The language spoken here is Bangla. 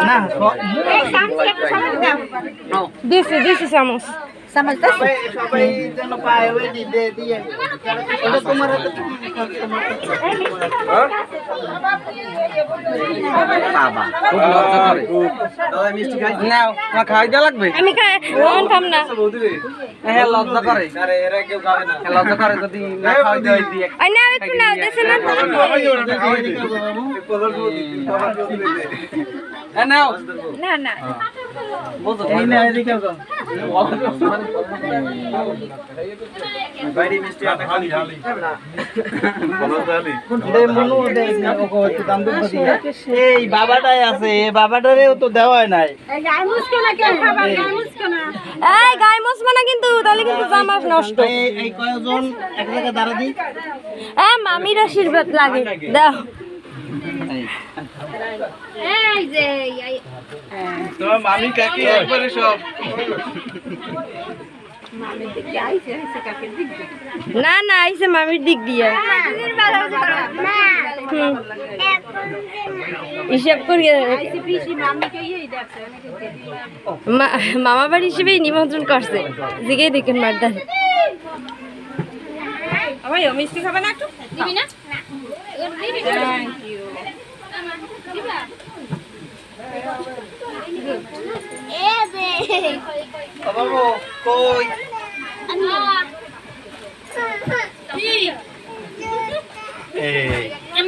না দিছি দিছি চামচ সামাজটা সবাই সবাই যেন পায় দিয়ে দিয়ে। ওটা তোমার হাতে নাও তোমার খাওয়াই দেওয়া লাগবে? আমি খাম না। হ্যাঁ লজ্জা করে। হ্যাঁ, লজ্জা করে যদি না খাওয়াই দেওয়াই দিয়ে না একটু নাও দেছে না হ্যাঁ নাও না। না বুঝো এই না এদিকে গো দে মনু দে ওকে একটু দাম দিব এই বাবাটাই আছে এই বাবাটারেও তো দেওয়া হয় নাই। এই গায়ে মশমা না কিন্তু তাহলে কিন্তু জামাস নষ্ট। এই এই কয়জন? এক জায়গায় দাঁড়া দিই এ মামির আশীর্বাদ লাগে। দাও। তোমার মামি কাকি একবারে সব। না না আইসে মামির দিক দিয়ে। হিসাব করিয়ে মা- মামা বাড়ি হিসেবেই নিমন্ত্রণ করছে। জিগেই দেখেন মারদার আমার মিষ্টি খাবে না একটু? দিবি না? বাবু কই?